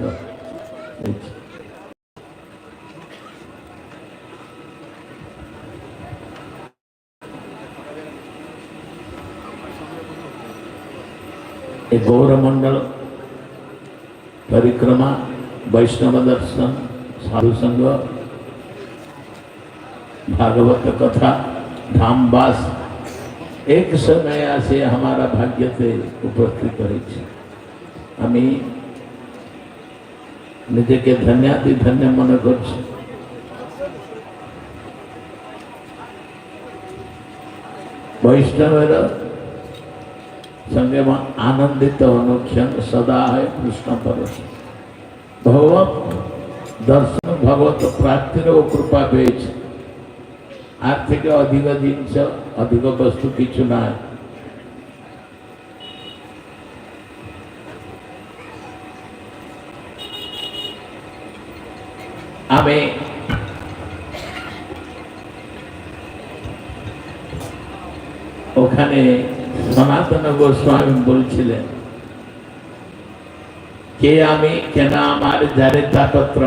गौर मंडल गौरमंडल, परिक्रमा, वैष्णव दर्शन, साधु संघ, भागवत कथा, धामवास वास एक समय से हमारा भाग्य તે उपस्थित કરી हमें নিজেকে ধন্যাতি ধন্য মনে করছি বৈষ্ণবের সঙ্গে মা- আনন্দিত অনুক্ষণ সদা হয় কৃষ্ণ পরশ ভগবত দর্শন ভগবত প্রাপ্তিরও কৃপা পেয়েছে আর থেকে অধিক জিনিস অধিক বস্তু কিছু নয় আমি ওখানে সনাতন গোস্বামী বলছিলেন, কে আমি? কেন আমার যারে তাপত্র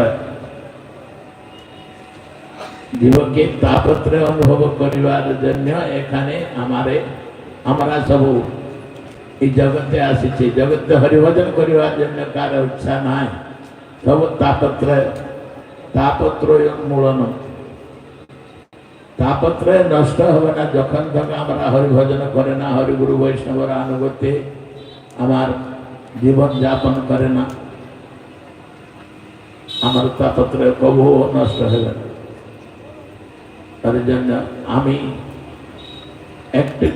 জীবকে তাপত্রে অনুভব করিবার জন্য এখানে আমারে, আমরা সবু এই জগতে আসিছি। জগতে হরিভজন করিবার জন্য কার ইচ্ছা নাই। সব তাপত্র তাপত্র উন্মূলন তাপত্রয় নষ্ট হবে না, যখন তখন আমরা হরিভজন করে না, হরিগুরু বৈষ্ণবর আনুগত্যে আমার জীবন যাপন করে না, আমার তাপত্রয় কবুও নষ্ট হবে না তার জন্য আমি একটি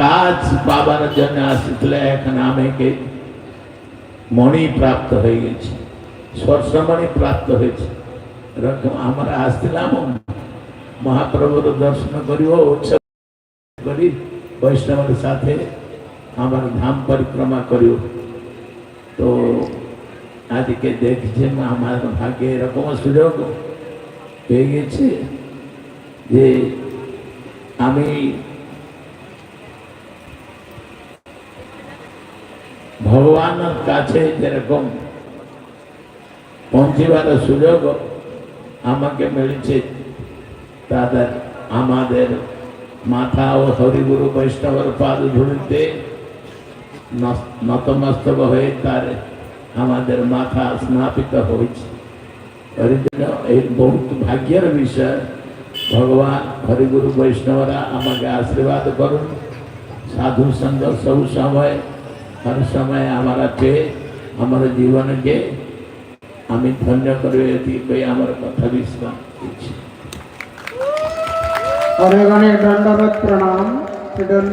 কাজ পাবার জন্য আসলে এখন আমাকে মণি প্রাপ্ত হয়ে গেছে। স্পর্শমণি প্রাপ্ত হয়েছে। এরকম আমরা আসছিলাম, মহাপ্রভুর দর্শন করিব উৎসব করি, বৈষ্ণবের সাথে আমার ধাম পরিক্রমা করিব তো আজকে দেখছেন আমার ভাগ্যে এরকম সুযোগ পেয়ে গেছে যে আমি ভগবানের কাছে যেরকম পৌঁছিবার সুযোগ আমাকে মিলেছে। তাদের আমাদের মাথা ও হরিগুরু বৈষ্ণবের পাদ ধুলিতে নতমস্তক হয়ে তার আমাদের মাথা স্নাপিত হয়েছে। জন্য এই বহুত ভাগ্যের বিষয়। ভগবান হরিগুরু বৈষ্ণবরা আমাকে আশীর্বাদ করুন। সাধু সঙ্গ সব সময় হর সময় আমরা পেয়ে আমার জীবনকে আমি ধন্য করে এটি আমার কথা বিশ্রাম দিচ্ছি অনেক অনেক দণ্ডবত প্রণাম শ্রী দণ্ড